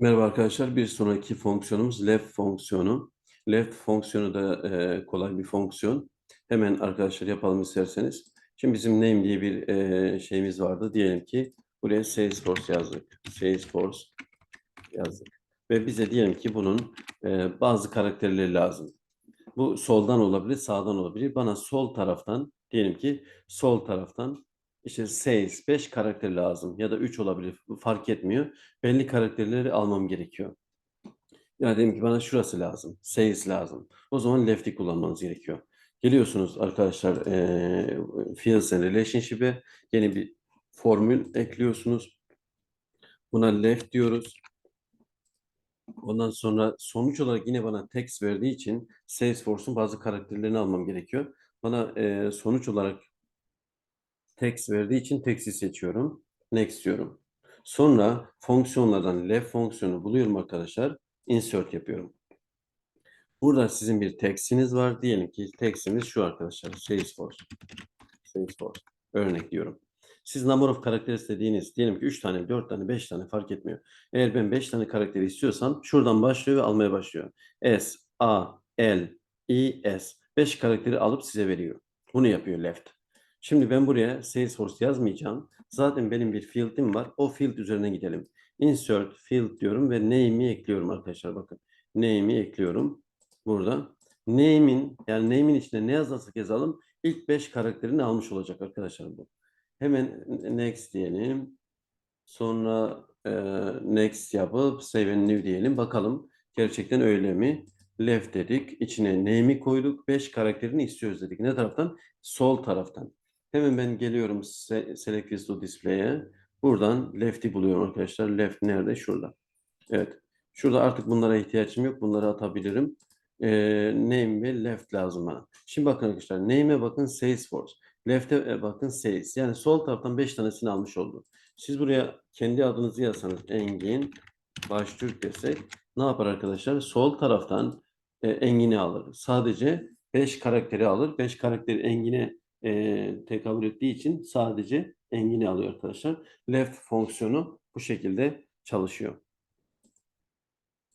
Merhaba arkadaşlar. Bir sonraki fonksiyonumuz left fonksiyonu. Left fonksiyonu da e, kolay bir fonksiyon. Hemen arkadaşlar yapalım isterseniz. Şimdi bizim name diye bir e, şeyimiz vardı. Diyelim ki buraya Salesforce yazdık. Salesforce yazdık. Ve bize diyelim ki bunun e, bazı karakterleri lazım. Bu soldan olabilir, sağdan olabilir. Bana sol taraftan diyelim ki sol taraftan işte sales 5 karakter lazım ya da 3 olabilir fark etmiyor. Belli karakterleri almam gerekiyor. Yani diyelim ki bana şurası lazım. Sales lazım. O zaman left'i kullanmanız gerekiyor. Geliyorsunuz arkadaşlar eee Fields and Relationship'e yeni bir formül ekliyorsunuz. Buna left diyoruz. Ondan sonra sonuç olarak yine bana text verdiği için Salesforce'un bazı karakterlerini almam gerekiyor. Bana eee, sonuç olarak text verdiği için text'i seçiyorum. Next diyorum. Sonra fonksiyonlardan left fonksiyonu buluyorum arkadaşlar. Insert yapıyorum. Burada sizin bir text'iniz var. Diyelim ki text'imiz şu arkadaşlar. Salesforce. Salesforce. Örnek diyorum. Siz number of characters dediğiniz diyelim ki 3 tane, 4 tane, 5 tane fark etmiyor. Eğer ben 5 tane karakteri istiyorsam şuradan başlıyor ve almaya başlıyor. S, A, L, E, S. 5 karakteri alıp size veriyor. Bunu yapıyor left. Şimdi ben buraya Salesforce yazmayacağım. Zaten benim bir field'im var. O field üzerine gidelim. Insert field diyorum ve name'i ekliyorum arkadaşlar bakın. Name'i ekliyorum burada. Name'in yani name'in içinde ne yazarsak yazalım ilk 5 karakterini almış olacak arkadaşlar bu. Hemen next diyelim. Sonra e, next yapıp save and new diyelim. Bakalım gerçekten öyle mi? Left dedik. içine name'i koyduk. 5 karakterini istiyoruz dedik. Ne taraftan? Sol taraftan. Hemen ben geliyorum se- select to display'e. Buradan left'i buluyorum arkadaşlar. Left nerede? Şurada. Evet. Şurada artık bunlara ihtiyacım yok. Bunları atabilirim. Ee, name ve left lazım bana. Şimdi bakın arkadaşlar. Name'e bakın Salesforce. Left'e e, bakın Sales. Yani sol taraftan 5 tanesini almış oldu. Siz buraya kendi adınızı yazsanız Engin Baştürk desek ne yapar arkadaşlar? Sol taraftan e, Engin'i alır. Sadece 5 karakteri alır. 5 karakteri Engin'e e, tekabül ettiği için sadece Engin'i alıyor arkadaşlar. Left fonksiyonu bu şekilde çalışıyor.